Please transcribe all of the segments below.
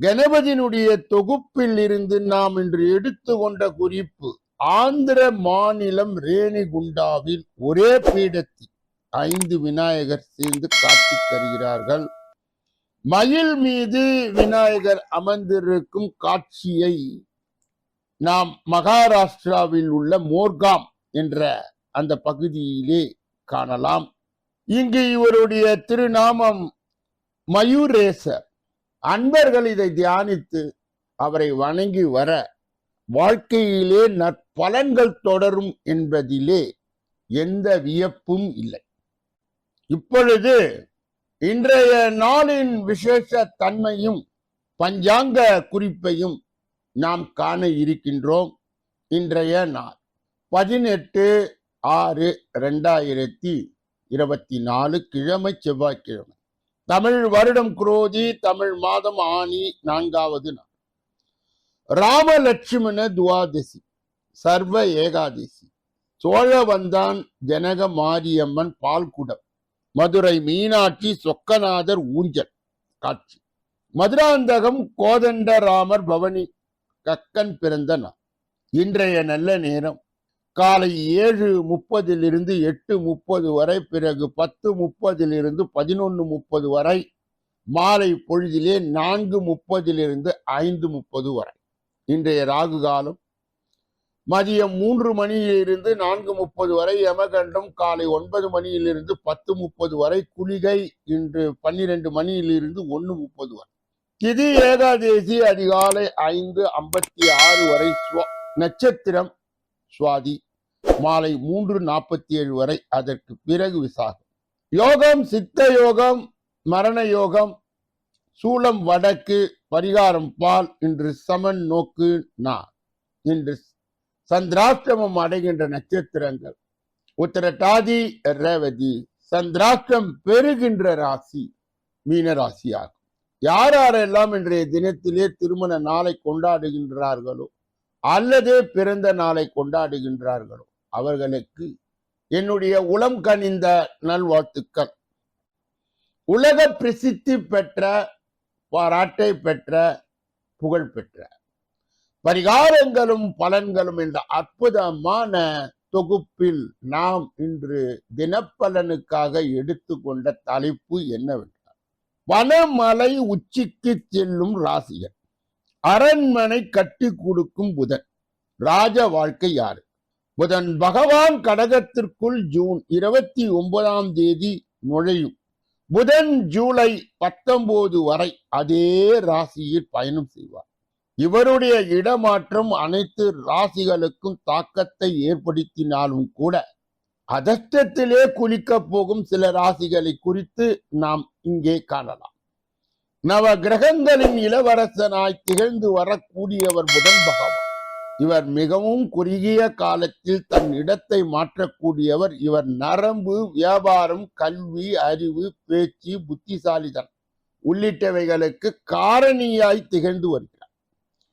கணபதியினுடைய தொகுப்பில் இருந்து நாம் இன்று எடுத்துக்கொண்ட குறிப்பு ஆந்திர மாநிலம் ரேணிகுண்டாவில் ஒரே பீடத்தில் ஐந்து விநாயகர் சேர்ந்து காட்சி தருகிறார்கள். மயில் மீது விநாயகர் அமர்ந்திருக்கும் காட்சியை நாம் மகாராஷ்டிராவில் உள்ள மோர்காம் என்ற அந்த பகுதியிலே காணலாம். இங்கு இவருடைய திருநாமம் மயூரேசர். அன்பர்கள் இதை தியானித்து அவரை வணங்கி வர வாழ்க்கையிலே நற்பலன்கள் தொடரும் என்பதிலே எந்த வியப்பும் இல்லை. இப்பொழுது இன்றைய நாளின் விசேஷ தன்மையும் பஞ்சாங்க குறிப்பையும் நாம் காண இருக்கின்றோம். இன்றைய நாள் பதினெட்டு ஆறு ரெண்டாயிரத்தி இருபத்தி நாலு கிழமை செவ்வாய்க்கிழமை. தமிழ் வருடம் குரோதி தமிழ் மாதம் ஆனி நான்காவது நாள். ராமலட்சுமண துவாதசி சர்வ ஏகாதசி. சோழவந்தான் ஜனக மாரியம்மன் பால்குடம் மதுரை மீனாட்சி சொக்கநாதர் ஊஞ்சல் காட்சி. மதுராந்தகம் கோதண்டராமர் பவனி கக்கன் பிறந்த நாள். இன்றைய நல்ல நேரம் காலை ஏழு முப்பதிலிருந்து எட்டு முப்பது வரை பிறகு பத்து முப்பதிலிருந்து பதினொன்று முப்பது வரை மாலை பொழுதிலே நான்கு முப்பதிலிருந்து ஐந்து முப்பது வரை. இன்றைய ராகு காலம். மதியம் மூன்று மணியிலிருந்து நான்கு முப்பது வரை யமகண்டம் காலை ஒன்பது மணியிலிருந்து பத்து முப்பது வரை குளிகை இன்று பன்னிரண்டு மணியிலிருந்து ஒன்று முப்பது வரை. திதி ஏகாதேசி அதிகாலை ஐந்து ஐம்பத்தி ஆறு வரை சுவா- நட்சத்திரம் சுவாதி. மாலை மூன்று நாற்பத்தி ஏழு வரை அதற்கு பிறகு விசாகம். யோகம் சித்த யோகம் மரண யோகம் சூலம் வடக்கு பரிகாரம் பால் இன்று சமன் நோக்கு நா. இன்று சந்திராஷ்டமம் அடைகின்ற நட்சத்திரங்கள். உத்தரட்டாதி ரேவதி சந்திராஷ்டம் பெறுகின்ற ராசி மீன ராசியாகும். யார் யாரெல்லாம் இன்றைய தினத்திலே திருமண நாளை கொண்டாடுகின்றார்களோ அல்லது பிறந்த நாளை கொண்டாடுகின்றார்களோ அவர்களுக்கு என்னுடைய உளம் கனிந்த நல்வாழ்த்துக்கள். உலக பிரசித்தி பெற்ற பாராட்டை பெற்ற புகழ் பெற்ற. பரிகாரங்களும் பலன்களும் என்ற அற்புதமான தொகுப்பில் நாம் இன்று தினப்பலனுக்காக எடுத்துக்கொண்ட தலைப்பு என்னவென்றால் வனமலை உச்சிக்கு செல்லும் ராசிகள். அரண்மனை கட்டி கொடுக்கும் புதன். ராஜ வாழ்க்கை யாரு? புதன் பகவான் கடகத்திற்குள் ஜூன் இருபத்தி ஒன்பதாம் தேதி நுழையும். புதன் ஜூலை பத்தொன்பது வரை அதே ராசியில் பயணம் செய்வார். இவருடைய இடமாற்றம் அனைத்து ராசிகளுக்கும் தாக்கத்தை ஏற்படுத்தினாலும் கூட அதஷ்டத்திலே குளிக்கப் போகும் சில ராசிகளை குறித்து நாம் இங்கே காணலாம். நவ கிரகங்களின் இளவரசனாய் திகழ்ந்து வரக்கூடியவர் புதன் பகவான். இவர் மிகவும் குறுகிய காலத்தில் தன் இடத்தை மாற்றக்கூடியவர். இவர் நரம்பு வியாபாரம் கல்வி அறிவு பேச்சு புத்திசாலிதன் உள்ளிட்டவைகளுக்கு காரணியாய் திகழ்ந்து வருகிறார்.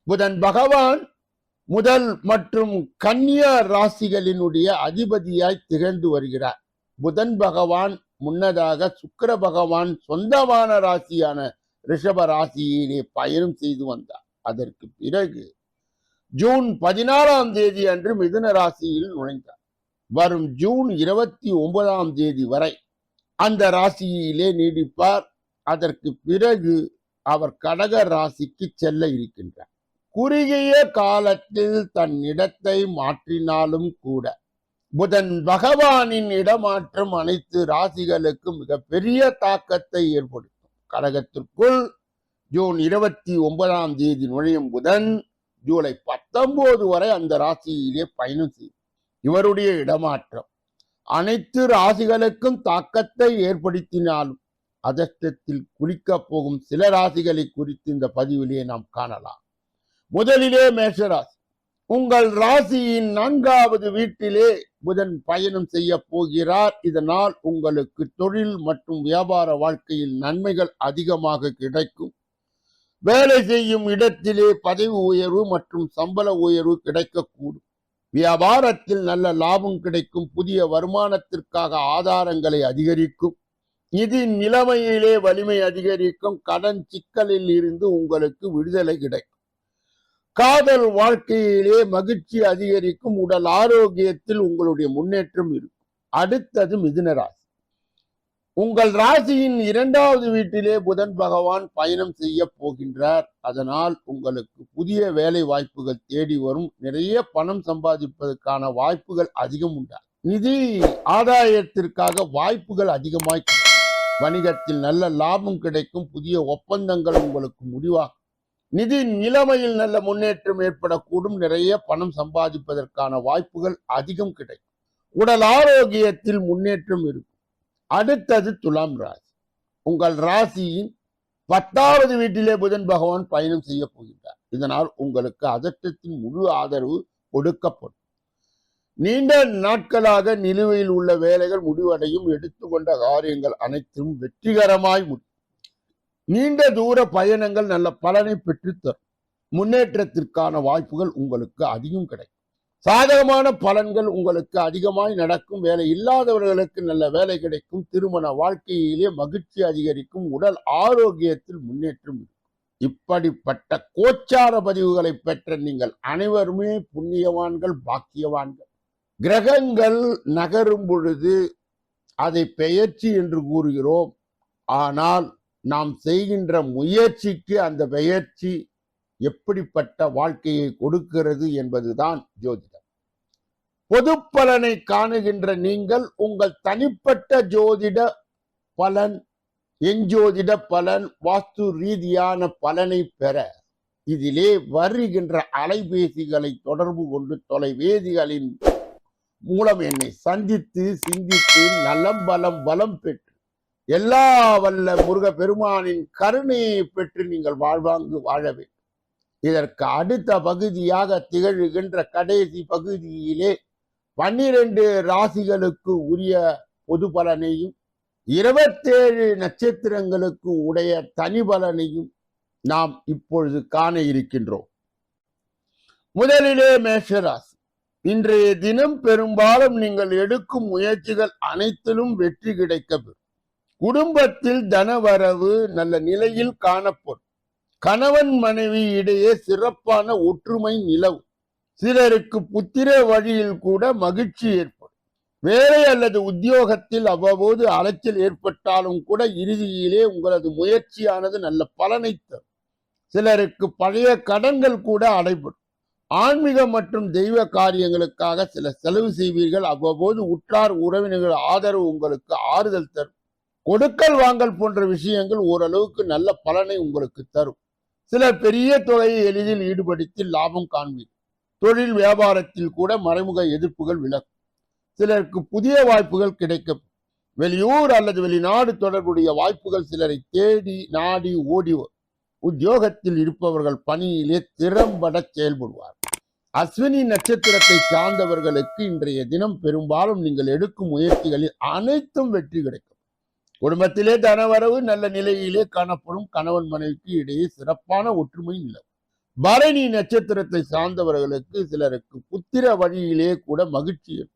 புதன் பகவான் முதல் மற்றும் கன்னியா ராசிகளினுடைய அதிபதியாய் திகழ்ந்து வருகிறார். புதன் பகவான் முன்னதாக சுக்கர பகவான் சொந்தமான ராசியான ரிஷப ராசியிலே பயணம் செய்து வந்தார். அதற்கு பிறகு ஜூன் பதினாறாம் தேதி அன்று மிதுன ராசியில் நுழைந்தார். வரும் ஜூன் இருபத்தி ஒன்பதாம் தேதி வரை அந்த ராசியிலே நீடிப்பார். அதற்கு பிறகு அவர் கடக ராசிக்கு செல்ல இருக்கின்றார். குறுகிய காலத்தில் தன் இடத்தை மாற்றினாலும் கூட புதன் பகவானின் இடமாற்றம் அனைத்து ராசிகளுக்கும் மிகப்பெரிய தாக்கத்தை ஏற்படுத்தும். கடகத்திற்குள் ஜூன் இருபத்தி ஒன்பதாம் தேதி நுழையும் புதன் ஜூலை பத்தொன்பது வரை அந்த ராசியிலே பயணம் செய்யும். இவருடைய இடமாற்றம். அனைத்து ராசிகளுக்கும் தாக்கத்தை ஏற்படுத்தினாலும் அதிர்ஷ்டத்தில் குளிக்க போகும் சில ராசிகளை குறித்து இந்த பதிவிலே நாம் காணலாம். முதலிலே மேஷராசி. உங்கள் ராசியின் நான்காவது வீட்டிலே புதன் பயணம் செய்ய போகிறார். இதனால் உங்களுக்கு தொழில் மற்றும் வியாபார வாழ்க்கையில் நன்மைகள் அதிகமாக கிடைக்கும். வேலை செய்யும் இடத்திலே பதவி உயர்வு மற்றும் சம்பள உயர்வு கிடைக்கக்கூடும். வியாபாரத்தில் நல்ல லாபம் கிடைக்கும் புதிய வருமானத்திற்காக ஆதாரங்களை அதிகரிக்கும். நிதி நிலைமையிலே வலிமை அதிகரிக்கும் கடன் சிக்கலில் இருந்து உங்களுக்கு விடுதலை கிடைக்கும். காதல் வாழ்க்கையிலே மகிழ்ச்சி அதிகரிக்கும் உடல் ஆரோக்கியத்தில் உங்களுடைய முன்னேற்றம் இருக்கும். அடுத்தது மிதுனராசி. உங்கள் ராசியின் இரண்டாவது வீட்டிலே புதன் பகவான் பயணம் செய்ய போகின்றார். அதனால் உங்களுக்கு புதிய வேலை வாய்ப்புகள் தேடி வரும். நிறைய பணம் சம்பாதிப்பதற்கான வாய்ப்புகள் அதிகம் உண்டா? நிதி ஆதாயத்திற்காக வாய்ப்புகள் அதிகமாய் வணிகத்தில் நல்ல லாபம் கிடைக்கும். புதிய ஒப்பந்தங்கள் உங்களுக்கு முடிவாகும். நிதி நிலைமையில் நல்ல முன்னேற்றம் ஏற்படக்கூடும். நிறைய பணம் சம்பாதிப்பதற்கான வாய்ப்புகள் அதிகம் கிடைக்கும். உடல் ஆரோக்கியத்தில் முன்னேற்றம் இருக்கும். அடுத்தது துலாம் ராசி. உங்கள் ராசியின் பத்தாவது வீட்டிலே புதன் பகவான் பயணம் செய்ய போகின்றார். இதனால் உங்களுக்கு அதட்டத்தின் முழு ஆதரவு கொடுக்கப்படும். நீண்ட நாட்களாக நிலுவையில் உள்ள வேலைகள் முடிவடையும். எடுத்துக்கொண்ட காரியங்கள் அனைத்தும் வெற்றிகரமாய் முடியும். நீண்ட தூர பயணங்கள் நல்ல பலனை பெற்றுத்தரும். முன்னேற்றத்திற்கான வாய்ப்புகள் உங்களுக்கு அதிகம் கிடைக்கும். சாதகமான பலன்கள் உங்களுக்கு அதிகமாய் நடக்கும். வேலை இல்லாதவர்களுக்கு நல்ல வேலை கிடைக்கும். திருமண வாழ்க்கையிலே மகிழ்ச்சி அதிகரிக்கும். உடல் ஆரோக்கியத்தில் முன்னேற்றம் இப்படிப்பட்ட கோச்சார பதிவுகளை பெற்ற நீங்கள் அனைவருமே புண்ணியவான்கள் பாக்கியவான்கள். கிரகங்கள் நகரும் பொழுது அதை பெயர்ச்சி என்று கூறுகிறோம். ஆனால் நாம் செய்கின்ற முயற்சிக்கு அந்த பெயர்ச்சி எப்படிப்பட்ட வாழ்க்கையை கொடுக்கிறது என்பதுதான் ஜோதிடம். பொது பலனை காணுகின்ற நீங்கள் உங்கள் தனிப்பட்ட ஜோதிட பலன் எஞ்சோதிட பலன் வாஸ்து ரீதியான பலனை பெற இதிலே வருகின்ற அலைபேசிகளை தொடர்பு கொண்டு தொலைவேதிகளின் மூலம் என்னை சந்தித்து சிந்தித்து நலம் பலம் பலம் பெற்று எல்லா வல்ல முருக பெருமானின் கருணையை பெற்று நீங்கள் வாழ்வாங்கு வாழ வேண்டும். இதற்கு அடுத்த பகுதியாக திகழ்கின்ற கடைசி பகுதியிலே பன்னிரண்டு ராசிகளுக்கு உரிய பொது பலனையும் இருபத்தேழு நட்சத்திரங்களுக்கு உடைய தனி பலனையும் நாம் இப்பொழுது காண இருக்கின்றோம். முதலிலே மேஷராசி. இன்றைய தினம் பெரும்பாலும் நீங்கள் எடுக்கும் முயற்சிகள் அனைத்திலும் வெற்றி கிடைக்கப்பெறும். குடும்பத்தில் தனவரவு நல்ல நிலையில் காணப்படும். கணவன் மனைவி இடையே சிறப்பான ஒற்றுமை நிலவும். சிலருக்கு புத்திர வழியில் கூட மகிழ்ச்சி ஏற்படும். வேலை அல்லது உத்தியோகத்தில் அவ்வப்போது அலைச்சல் ஏற்பட்டாலும் கூட இறுதியிலே உங்களது முயற்சியானது நல்ல பலனை தரும். சிலருக்கு பழைய கடன்கள் கூட அடைபடும். ஆன்மீக மற்றும் தெய்வ காரியங்களுக்காக சில செலவு செய்வீர்கள். அவ்வப்போது உற்றார் உறவினர்கள் ஆதரவு உங்களுக்கு ஆறுதல் தரும். கொடுக்கல் வாங்கல் போன்ற விஷயங்கள் ஓரளவுக்கு நல்ல பலனை உங்களுக்கு தரும். சிலர் பெரிய தொகையை எளிதில் ஈடுபடுத்தி லாபம் காண்பீர்கள். தொழில் வியாபாரத்தில் கூட மறைமுக எதிர்ப்புகள் விலகும். சிலருக்கு புதிய வாய்ப்புகள் கிடைக்கும். வெளியூர் அல்லது வெளிநாடு தொடர்புடைய வாய்ப்புகள் சிலரை தேடி நாடி ஓடி உத்தியோகத்தில் இருப்பவர்கள் பணியிலே திறம்பட செயல்படுவார் அஸ்வினி நட்சத்திரத்தை சார்ந்தவர்களுக்கு இன்றைய தினம் பெரும்பாலும் நீங்கள் எடுக்கும் முயற்சிகளில் அனைத்தும் வெற்றி கிடைக்கும். குடும்பத்திலே தனவரவு நல்ல நிலையிலே காணப்படும் கணவன் மனைவிக்கு இடையே சிறப்பான ஒற்றுமை நிலவும். பரணி நட்சத்திரத்தை சார்ந்தவர்களுக்கு சிலருக்கு புத்திர வழியிலே கூட மகிழ்ச்சி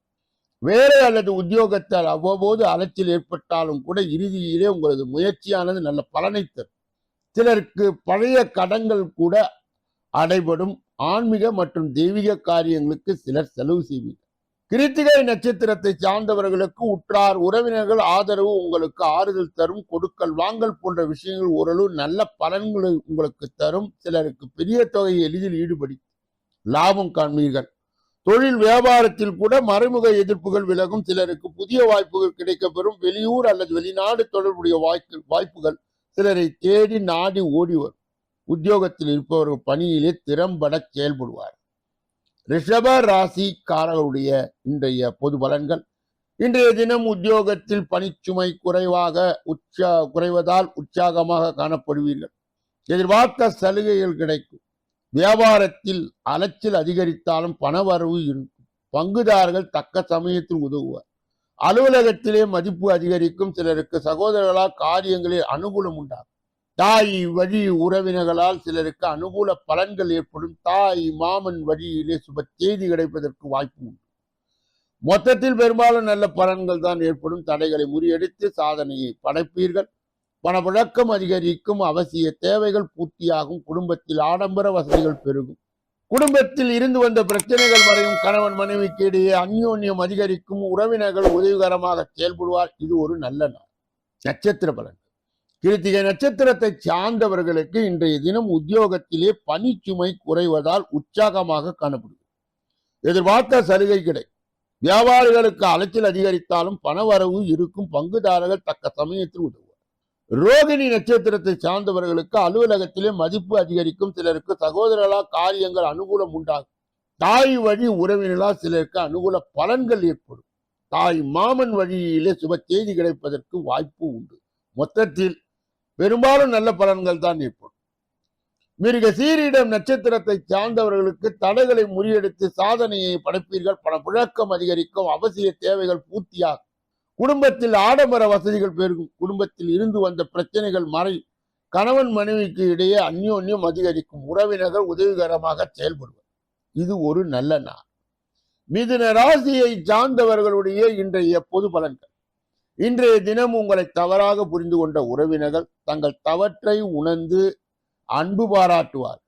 வேலை அல்லது உத்தியோகத்தால் அவ்வப்போது அலைச்சல் ஏற்பட்டாலும் கூட இறுதியிலே உங்களது முயற்சியானது நல்ல பலனை தரும். சிலருக்கு பழைய கடன்கள் கூட அடைபடும். ஆன்மீக மற்றும் தெய்வீக காரியங்களுக்கு சிலர் செலவு செய்வீர்கள். கிருத்திகை நட்சத்திரத்தை சார்ந்தவர்களுக்கு உற்றார் உறவினர்கள் ஆதரவு உங்களுக்கு ஆறுதல் தரும். கொடுக்கல் வாங்கல் போன்ற விஷயங்கள் ஓரளவு நல்ல பலன்களை உங்களுக்கு தரும். சிலருக்கு பெரிய தொகையை எளிதில் ஈடுபடி லாபம் காண்பீர்கள். தொழில் வியாபாரத்தில் கூட மறைமுக எதிர்ப்புகள் விலகும். சிலருக்கு புதிய வாய்ப்புகள் கிடைக்கப்பெறும். வெளியூர் அல்லது வெளிநாடு தொடர்புடைய வாய்ப்பு வாய்ப்புகள் சிலரை தேடி நாடி ஓடி வரும். உத்தியோகத்தில் இருப்பவர்கள் பணியிலே திறம்பட செயல்படுவார். ரிஷப ராசிக்காரர்களுடைய இன்றைய பொது பலன்கள். இன்றைய தினம் உத்தியோகத்தில் பணிச்சுமை குறைவாக உற்சா குறைவதால் உற்சாகமாக காணப்படுவீர்கள். எதிர்பார்த்த சலுகைகள் கிடைக்கும். வியாபாரத்தில் அலைச்சல் அதிகரித்தாலும் பணவரவு இருக்கும் பங்குதாரர்கள் தக்க சமயத்தில் உதவுவார். அலுவலகத்திலே மதிப்பு அதிகரிக்கும் சிலருக்கு சகோதரர்களால் காரியங்களில் அனுகூலம் உண்டாகும். தாய் வழி உறவினர்களால் சிலருக்கு அனுகூல பலன்கள் ஏற்படும். தாய் மாமன் வழியிலே சுப செய்தி கிடைப்பதற்கு வாய்ப்பு உண்டு. மொத்தத்தில் பெரும்பாலும் நல்ல பலன்கள் தான் ஏற்படும். தடைகளை முறியடித்து சாதனையை படைப்பீர்கள். பணப்பழக்கம் அதிகரிக்கும். அவசிய தேவைகள் பூர்த்தியாகும். குடும்பத்தில் ஆடம்பர வசதிகள் பெருகும். குடும்பத்தில் இருந்து வந்த பிரச்சனைகள் மறையும் கணவன் மனைவிக்கு இடையே அந்யோன்யம் அதிகரிக்கும். உறவினர்கள் உதவிகரமாக செயல்படுவார். இது ஒரு நல்ல நாள். நட்சத்திர பலன் கிருத்திகை நட்சத்திரத்தை சார்ந்தவர்களுக்கு இன்றைய தினம் உத்தியோகத்திலே பணிச்சுமை குறைவதால் உற்சாகமாக காணப்படுகிறது. எதிர்பார்த்த சலுகை கிடை வியாபாரிகளுக்கு அலைச்சல் அதிகரித்தாலும் பணவரவு இருக்கும் பங்குதாரர்கள் தக்க சமயத்தில் உதவுவார். ரோகிணி நட்சத்திரத்தை சார்ந்தவர்களுக்கு அலுவலகத்திலே மதிப்பு அதிகரிக்கும் சிலருக்கு சகோதரர்களால் காரியங்கள் அனுகூலம் உண்டாகும். தாய் வழி உறவினர்களால் சிலருக்கு அனுகூல பலன்கள் ஏற்படும். தாய் மாமன் வழியிலே சுப செய்தி கிடைப்பதற்கு வாய்ப்பு உண்டு. மொத்தத்தில் பெரும்பாலும் நல்ல பலன்கள் தான் ஏற்படும். மிருக சீரிடம் நட்சத்திரத்தை சார்ந்தவர்களுக்கு தடைகளை முறியடித்து சாதனையை படைப்பீர்கள். பண புழக்கம் அதிகரிக்கும். அவசிய தேவைகள் பூர்த்தியாகும். குடும்பத்தில் ஆடம்பர வசதிகள் பெருகும். குடும்பத்தில் இருந்து வந்த பிரச்சனைகள் மறை கணவன் மனைவிக்கு இடையே அந்யோன்யம் அதிகரிக்கும். உறவினர்கள் உதவிகரமாக செயல்படுவர். இது ஒரு நல்ல நாள். மிதுன ராசியை சார்ந்தவர்களுடைய இன்றைய பொது பலன்கள். இன்றைய தினம் உங்களை தவறாக புரிந்து கொண்ட உறவினர்கள் தங்கள் தவற்றை உணர்ந்து அன்பு பாராட்டுவார்.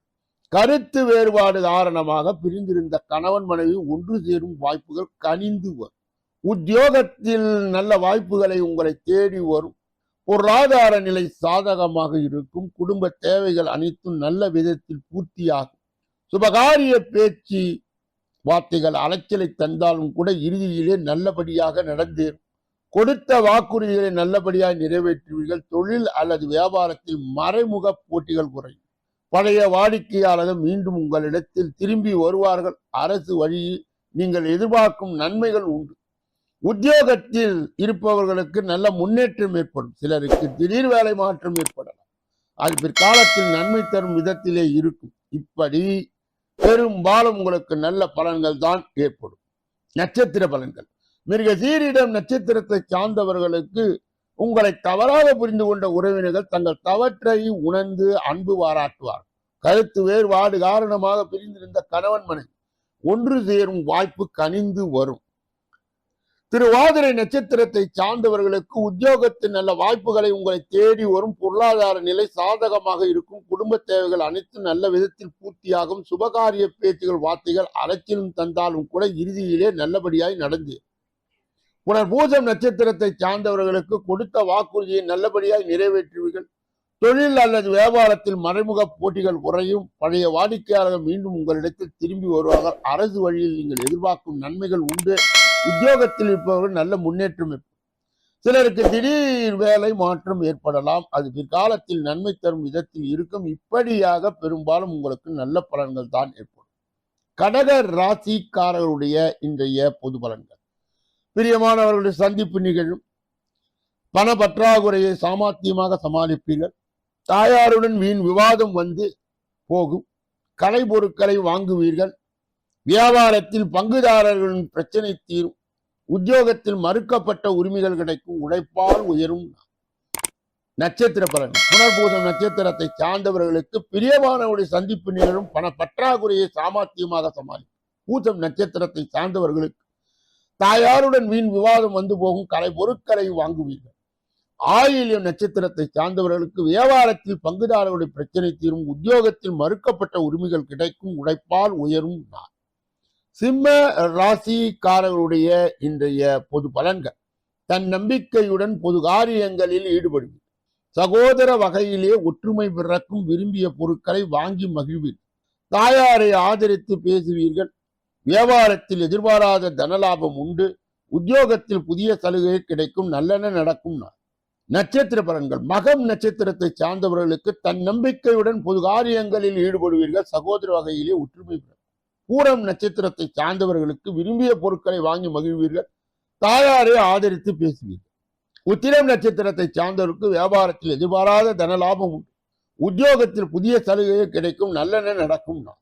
கருத்து வேறுபாடு காரணமாக பிரிந்திருந்த கணவன் மனைவி ஒன்று சேரும் வாய்ப்புகள் கனிந்து வரும். உத்தியோகத்தில் நல்ல வாய்ப்புகளை உங்களை தேடி வரும். பொருளாதார நிலை சாதகமாக இருக்கும். குடும்ப தேவைகள் அனைத்தும் நல்ல விதத்தில் பூர்த்தியாகும். சுபகாரிய பேச்சு வார்த்தைகள் அலைச்சலை தந்தாலும் கூட இறுதியிலே நல்லபடியாக நடந்தேறும். கொடுத்த வாக்குறுதிகளை நல்லபடியாக நிறைவேற்றுவீர்கள். தொழில் அல்லது வியாபாரத்தில் மறைமுக போட்டிகள் குறையும். பழைய வாடிக்கையாளர்கள் மீண்டும் உங்களிடத்தில் திரும்பி வருவார்கள். அரசு வழியில் நீங்கள் எதிர்பார்க்கும் நன்மைகள் உண்டு. உத்தியோகத்தில் இருப்பவர்களுக்கு நல்ல முன்னேற்றம் ஏற்படும். சிலருக்கு திடீர் வேலை மாற்றம் ஏற்படலாம். அது பிற்காலத்தில் நன்மை தரும் விதத்திலே இருக்கும். இப்படி பெரும்பாலும் உங்களுக்கு நல்ல பலன்கள் தான் ஏற்படும். நட்சத்திர பலன்கள். மிருகசீரிடம் நட்சத்திரத்தை சார்ந்தவர்களுக்கு உங்களை தவறாக புரிந்து கொண்ட உறவினர்கள் தங்கள் தவற்றை உணர்ந்து அன்பு பாராட்டுவார் கருத்து வேறுபாடு காரணமாக பிரிந்திருந்த கணவன் மனைவி ஒன்று சேரும் வாய்ப்பு கனிந்து வரும். திருவாதிரை நட்சத்திரத்தை சார்ந்தவர்களுக்கு உத்தியோகத்தின் நல்ல வாய்ப்புகளை உங்களை தேடி வரும் பொருளாதார நிலை சாதகமாக இருக்கும். குடும்ப தேவைகள் அனைத்தும் நல்ல விதத்தில் பூர்த்தியாகும். சுபகாரிய பேச்சுகள் வார்த்தைகள் அலைச்சலும் தந்தாலும் கூட இறுதியிலே நல்லபடியாய் நடந்து புனர் பூஜம் நட்சத்திரத்தை சார்ந்தவர்களுக்கு கொடுத்த வாக்குறுதியை நல்லபடியாக நிறைவேற்றுவீர்கள். தொழில் அல்லது வியாபாரத்தில் மறைமுக போட்டிகள் குறையும். பழைய வாடிக்கையாளர்கள் மீண்டும் உங்களிடத்தில் திரும்பி வருவார்கள். அரசு வழியில் நீங்கள் எதிர்பார்க்கும் நன்மைகள் உண்டு. உத்தியோகத்தில் இருப்பவர்கள் நல்ல முன்னேற்றம் சிலருக்கு திடீர் வேலை மாற்றம் ஏற்படலாம். அது பிற்காலத்தில் நன்மை தரும் விதத்தில் இருக்கும். இப்படியாக பெரும்பாலும் உங்களுக்கு நல்ல பலன்கள் தான் ஏற்படும். கடக ராசிக்காரர்களுடைய இன்றைய பொது பலன்கள். பிரியமானவர்களுடைய சந்திப்பு நிகழும். பண பற்றாக்குறையை சாமர்த்தியமாக சமாளிப்பீர்கள். தாயாருடன் வீண் விவாதம் வந்து போகும். கலை பொருட்களை வாங்குவீர்கள். வியாபாரத்தில் பங்குதாரர்களின் பிரச்சனை தீரும். உத்தியோகத்தில் மறுக்கப்பட்ட உரிமைகள் கிடைக்கும். உழைப்பால் உயரும். நட்சத்திர பலன். புனர்பூசம் நட்சத்திரத்தை சார்ந்தவர்களுக்கு பிரியமானவருடைய சந்திப்பு நிகழும். பண பற்றாக்குறையை சாமர்த்தியமாக சமாளி. பூசம் நட்சத்திரத்தை சார்ந்தவர்களுக்கு தாயாருடன் வீண் விவாதம் வந்து போகும் கலை பொருட்களை வாங்குவீர்கள். ஆயிலியம் நட்சத்திரத்தை சார்ந்தவர்களுக்கு வியாபாரத்தில் பங்குதாரர்களுடைய பிரச்சனை தீரும் உத்தியோகத்தில் மறுக்கப்பட்ட உரிமைகள் கிடைக்கும் உழைப்பால் உயரும் நான் சிம்ம ராசிக்காரர்களுடைய இன்றைய பொது பலன்கள். தன் நம்பிக்கையுடன் பொது காரியங்களில் ஈடுபடுவீர் சகோதர வகையிலே ஒற்றுமை பிறக்கும் விரும்பிய பொருட்களை வாங்கி மகிழ்வீர் தாயாரை ஆதரித்து பேசுவீர்கள். வியாபாரத்தில் எதிர்பாராத தனலாபம் உண்டு. உத்தியோகத்தில் புதிய சலுகை கிடைக்கும் நல்லெண்ண நடக்கும். நட்சத்திர பலன்கள். மகம் நட்சத்திரத்தை சார்ந்தவர்களுக்கு தன் நம்பிக்கையுடன் பொது காரியங்களில் ஈடுபடுவீர்கள். சகோதர வகையிலே ஒற்றுமை பெறும் பூரம் நட்சத்திரத்தை சார்ந்தவர்களுக்கு விரும்பிய பொருட்களை வாங்கி மகிழ்வீர்கள். தாயாரை ஆதரித்து பேசுவீர்கள். உத்திரம் நட்சத்திரத்தை சார்ந்தவருக்கு வியாபாரத்தில் எதிர்பாராத தன லாபம் உண்டு. உத்தியோகத்தில் புதிய சலுகை கிடைக்கும் நல்லெண்ண நடக்கும். நான்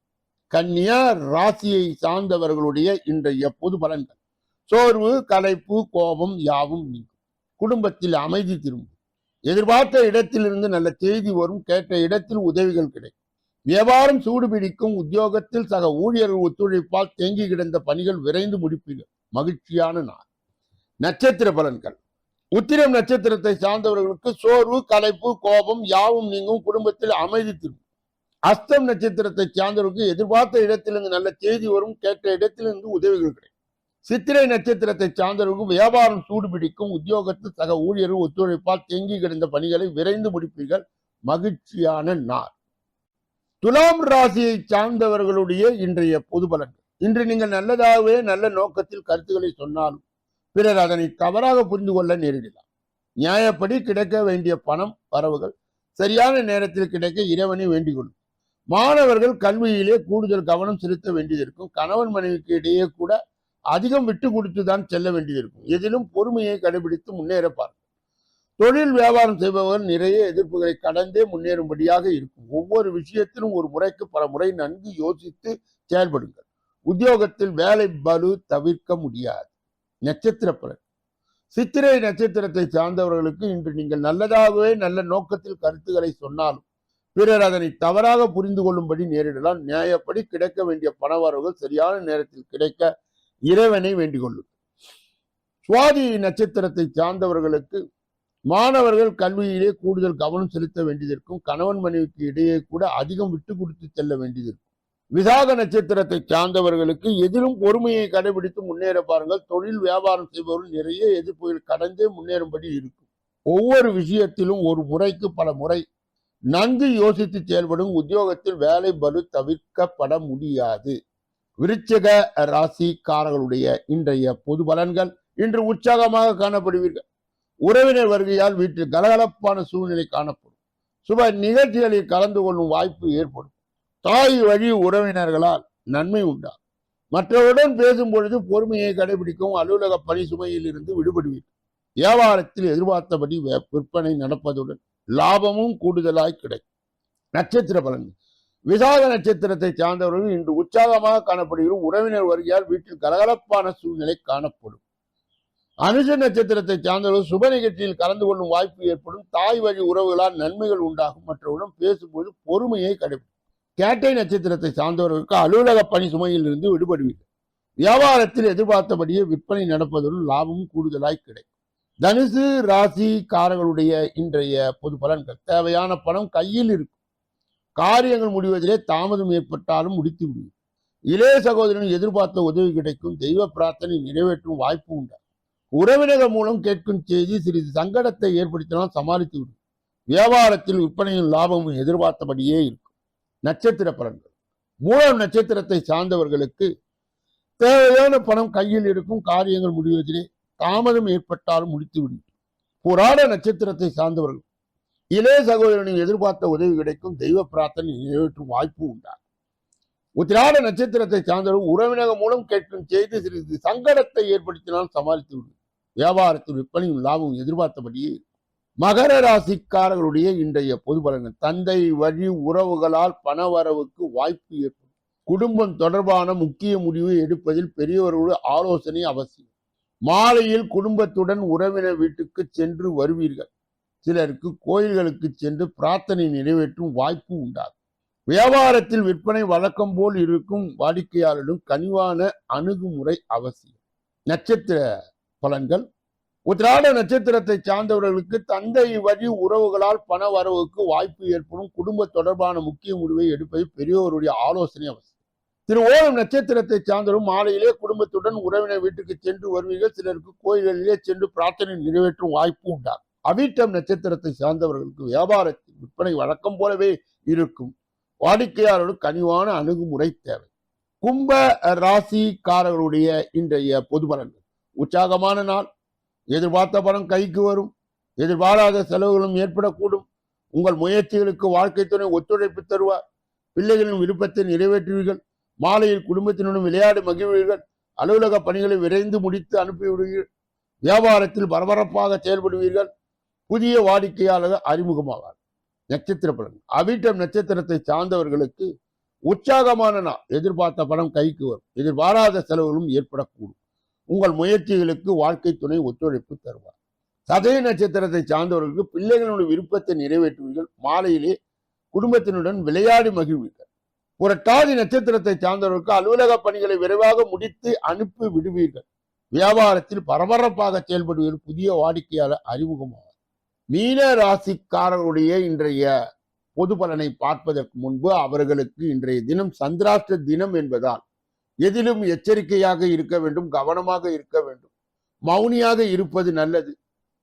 கன்னியா ராசியை சார்ந்தவர்களுடைய இன்றைய பொது பலன்கள். சோர்வு களைப்பு கோபம் யாவும் நீங்கும். குடும்பத்தில் அமைதி திரும்பும். எதிர்பார்த்த இடத்திலிருந்து நல்ல செய்தி வரும். கேட்ட இடத்தில் உதவிகள் கிடைக்கும். வியாபாரம் சூடுபிடிக்கும் உத்தியோகத்தில் சக ஊழியர்கள் ஒத்துழைப்பால் தேங்கி கிடந்த பணிகள் விரைந்து முடிப்பீர்கள். மகிழ்ச்சியான நாள். நட்சத்திர பலன்கள். உத்திரம் நட்சத்திரத்தை சார்ந்தவர்களுக்கு சோர்வு களைப்பு கோபம் யாவும் நீங்கும். குடும்பத்தில் அமைதி திரும்பும். அஸ்தம் நட்சத்திரத்தை சார்ந்தவருக்கு எதிர்பார்த்த இடத்திலிருந்து நல்ல செய்தி வரும் கேட்ட இடத்திலிருந்து உதவிகள் கிடைக்கும். சித்திரை நட்சத்திரத்தை சார்ந்தவருக்கு வியாபாரம் சூடுபிடிக்கும் உத்தியோகத்தில் சக ஊழியர்கள் ஒத்துழைப்பால் தேங்கி கிடந்த பணிகளை விரைந்து முடிப்பீர்கள். மகிழ்ச்சியான நாள். துலாம் ராசியை சார்ந்தவர்களுடைய இன்றைய பொது பலன்கள். இன்று நீங்கள் நல்லதாகவே நல்ல நோக்கத்தில் கருத்துக்களை சொன்னாலும் பிறர் அதனை தவறாக புரிந்து கொள்ள நேரிடலாம். நியாயப்படி கிடைக்க வேண்டிய பணம் வரவுகள் சரியான நேரத்தில் கிடைக்க இறைவனை வேண்டிக் கொள்ளும். மாணவர்கள் கல்வியிலே கூடுதல் கவனம் செலுத்த வேண்டியது இருக்கும் கணவன் மனைவிக்கு இடையே கூட அதிகம் விட்டு கொடுத்து தான் செல்ல வேண்டியதிருக்கும். எதிலும் பொறுமையை கடைபிடித்து முன்னேறப்பார். தொழில் வியாபாரம் செய்பவர்கள் நிறைய எதிர்ப்புகளை கடந்தே முன்னேறும்படியாக இருக்கும். ஒவ்வொரு விஷயத்திலும் ஒரு முறைக்கு பல முறை நன்கு யோசித்து செயல்படுங்கள். உத்தியோகத்தில் வேலை பலு தவிர்க்க முடியாது. நட்சத்திர பலன். சித்திரை நட்சத்திரத்தை சார்ந்தவர்களுக்கு இன்று நீங்கள் நல்லதாகவே நல்ல நோக்கத்தில் கருத்துக்களை சொன்னாலும் பிறர் அதனை தவறாக புரிந்து கொள்ளும்படி நேரிடலாம். நியாயப்படி கிடைக்க வேண்டிய பணவரவுகள் சரியான நேரத்தில் கிடைக்க இறைவனை வேண்டிக் கொள்ளும் சுவாதி நட்சத்திரத்தை சார்ந்தவர்களுக்கு மாணவர்கள் கல்வியிலே கூடுதல் கவனம் செலுத்த வேண்டியதற்கும் கணவன் மனைவிக்கு இடையே கூட அதிகம் விட்டு கொடுத்து செல்ல வேண்டியதற்கும் விசாக நட்சத்திரத்தை சார்ந்தவர்களுக்கு எதிலும் பொறுமையை கடைபிடித்து முன்னேற பாருங்கள். தொழில் வியாபாரம் செய்பவர்கள் நிறைய எதிர்ப்புகள் கடந்தே முன்னேறும்படி இருக்கும். ஒவ்வொரு விஷயத்திலும் ஒரு முறைக்கு பல முறை நன்கு யோசித்து செயல்படும் உத்தியோகத்தில் வேலை பலு தவிர்க்கப்பட முடியாது. விருச்சக ராசிக்காரர்களுடைய இன்றைய பொது பலன்கள் இன்று உற்சாகமாக காணப்படுவீர்கள். உறவினர் வருகையால் வீட்டில் கலகலப்பான சூழ்நிலை காணப்படும். சுப நிகழ்ச்சிகளில் கலந்து கொள்ளும் வாய்ப்பு ஏற்படும். தாய் வழி உறவினர்களால் நன்மை உண்டாகும். மற்றவருடன் பேசும் பொழுது பொறுமையை கடைபிடிக்கும் அலுவலக பணி சுமையில் இருந்து விடுபடுவீர்கள். வியாபாரத்தில் எதிர்பார்த்தபடி விற்பனை நடப்பதுடன் லாபமும் கூடுதலாய் கிடைக்கும். நட்சத்திர பலன்கள். விசாக நட்சத்திரத்தை சார்ந்தவர்கள் இன்று உற்சாகமாக காணப்படுகிறோம் உறவினர் வருகையால் வீட்டில் கலகலப்பான சூழ்நிலை காணப்படும். அனுஷ நட்சத்திரத்தை சார்ந்தவர்கள் சுப நிகழ்ச்சியில் கலந்து கொள்ளும் வாய்ப்பு ஏற்படும். தாய் வழி உறவுகளால் நன்மைகள் உண்டாகும். மற்றவர்களும் பேசும்போது பொறுமையை கடைபிடிக்கும். கேட்டை நட்சத்திரத்தை சார்ந்தவர்களுக்கு அலுவலக பணி சுமையில் இருந்து விடுபடுவீர்கள். வியாபாரத்தில் எதிர்பார்த்தபடியே விற்பனை நடப்பதுடன் லாபமும் கூடுதலாய் கிடைக்கும். தனுசு ராசிக்காரர்களுடைய இன்றைய பொது பலன்கள். தேவையான பணம் கையில் இருக்கும். காரியங்கள் முடிவதிலே தாமதம் ஏற்பட்டாலும் முடித்து விடுவோம் இளைய சகோதரன் எதிர்பார்த்த உதவி கிடைக்கும். தெய்வ பிரார்த்தனை நிறைவேற்றும் வாய்ப்பு உண்டு. உறவினர்கள் மூலம் கேட்கும் செய்தி சிறிது சங்கடத்தை ஏற்படுத்தினால் சமாளித்து விடும் வியாபாரத்தில் விற்பனையும் லாபமும் எதிர்பார்த்தபடியே இருக்கும். நட்சத்திர பலன்கள். மூலம் நட்சத்திரத்தை சார்ந்தவர்களுக்கு தேவையான பணம் கையில் இருக்கும். காரியங்கள் முடிவதிலே தாமதம் ஏற்பட்டாலும் முடித்து விடும் நட்சத்திரத்தை சார்ந்தவர்கள் இளைய சகோதரனின் எதிர்பார்த்த உதவி கிடைக்கும் தெய்வ பிரார்த்தனை நிறைவேற்றும் வாய்ப்பு உண்டாகும். உத்திராட நட்சத்திரத்தை சார்ந்தவர்கள் உறவினர்கள் மூலம் கேட்கும் செய்தி சிறிது சங்கடத்தை ஏற்படுத்தினால் சமாளித்து விடும் வியாபாரத்தில் விற்பனையும் லாபம் எதிர்பார்த்தபடியே மகர ராசிக்காரர்களுடைய இன்றைய பொது பலன்கள். தந்தை வழி உறவுகளால் பணவரவுக்கு வாய்ப்பு ஏற்படும். குடும்பம் தொடர்பான முக்கிய முடிவு எடுப்பதில் பெரியவர்களுடைய ஆலோசனை அவசியம். மாலையில் குடும்பத்துடன் உறவினர் வீட்டுக்கு சென்று வருவீர்கள். சிலருக்கு கோயில்களுக்கு சென்று பிரார்த்தனை நிறைவேற்றும் வாய்ப்பு உண்டாகும். வியாபாரத்தில் விற்பனை வழக்கம் போல் இருக்கும் வாடிக்கையாளரிடம் கனிவான அணுகுமுறை அவசியம். நட்சத்திர பலன்கள். உத்திராட நட்சத்திரத்தை சார்ந்தவர்களுக்கு தந்தை வழி உறவுகளால் பண வரவுக்கு வாய்ப்பு ஏற்படும். குடும்ப தொடர்பான முக்கிய முடிவை எடுப்பது பெரியோருடைய ஆலோசனை அவசியம். திரு ஓணம் நட்சத்திரத்தை சார்ந்தவரும் மாலையிலே குடும்பத்துடன் உறவினர் வீட்டுக்கு சென்று வருவீர்கள். சிலருக்கு கோயில்களிலே சென்று பிரார்த்தனை நிறைவேற்றும் வாய்ப்பு உண்டாகும். அவிட்டம் நட்சத்திரத்தை சார்ந்தவர்களுக்கு வியாபாரத்தில் விற்பனை வழக்கம் போலவே இருக்கும். வாடிக்கையாளரோடு கனிவான அணுகுமுறை தேவை. கும்ப ராசிக்காரர்களுடைய இன்றைய பொது பலன்கள். உற்சாகமான நாள் எதிர்பார்த்த பணம் கைக்கு வரும் எதிர்பாராத செலவுகளும் ஏற்படக்கூடும். உங்கள் முயற்சிகளுக்கு வாழ்க்கை துணை ஒத்துழைப்பு தருவார். பிள்ளைகளின் விருப்பத்தை நிறைவேற்றுவீர்கள். மாலையில் குடும்பத்தினுடன் விளையாடி மகிழ்வீர்கள். அலுவலக பணிகளை விரைந்து முடித்து அனுப்பிவிடுவீர்கள். வியாபாரத்தில் பரபரப்பாக செயல்படுவீர்கள். புதிய வாடிக்கையாளர் அறிமுகமாவார். நட்சத்திர பலன். அவிட்டம் நட்சத்திரத்தை சார்ந்தவர்களுக்கு உற்சாகமான நாள். எதிர்பார்த்த பணம் கைக்கு வரும். எதிர்பாராத செலவுகளும் ஏற்படக்கூடும். உங்கள் முயற்சிகளுக்கு வாழ்க்கை துணை ஒத்துழைப்பு தருவார். சதய நட்சத்திரத்தை சார்ந்தவர்களுக்கு பிள்ளைகளுடைய விருப்பத்தை நிறைவேற்றுவீர்கள். மாலையிலே குடும்பத்தினுடன் விளையாடி மகிழ்வீர்கள். புரட்டாதி நட்சத்திரத்தை சார்ந்தவர்களுக்கு அலுவலக பணிகளை விரைவாக முடித்து அனுப்பி விடுவீர்கள். வியாபாரத்தில் பரபரப்பாக செயல்படுவீர்கள். புதிய வாடிக்கையாளர் அறிமுகமாகும் மீன ராசிக்காரர்களுடைய இன்றைய பொது பலனை பார்ப்பதற்கு முன்பு அவர்களுக்கு இன்றைய தினம் சந்திராஷ்ட தினம் என்பதால் எதிலும் எச்சரிக்கையாக இருக்க வேண்டும் கவனமாக இருக்க வேண்டும். மௌனியாக இருப்பது நல்லது.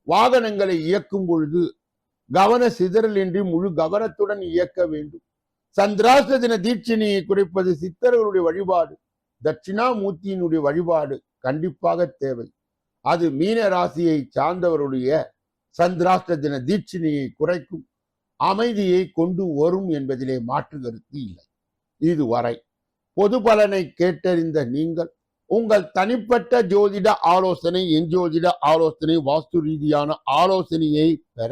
வாகனங்களை இயக்கும் பொழுது கவன சிதறல் இன்றி முழு கவனத்துடன் இயக்க வேண்டும். சந்திராஷ்ட தின தீட்சணியை குறைப்பது சித்தர்களுடைய வழிபாடு தட்சிணாமூர்த்தியினுடைய வழிபாடு கண்டிப்பாக தேவை. அது மீன ராசியை சார்ந்தவருடைய சந்திராஷ்ட தின தீட்சணியை குறைக்கும் அமைதியை கொண்டு வரும் என்பதிலே மாற்று கருத்து இல்லை. இதுவரை பொது பலனை கேட்டறிந்த நீங்கள் உங்கள் தனிப்பட்ட ஜோதிட ஆலோசனை எஞ்சோதிட ஆலோசனை வாஸ்து ரீதியான ஆலோசனையை பெற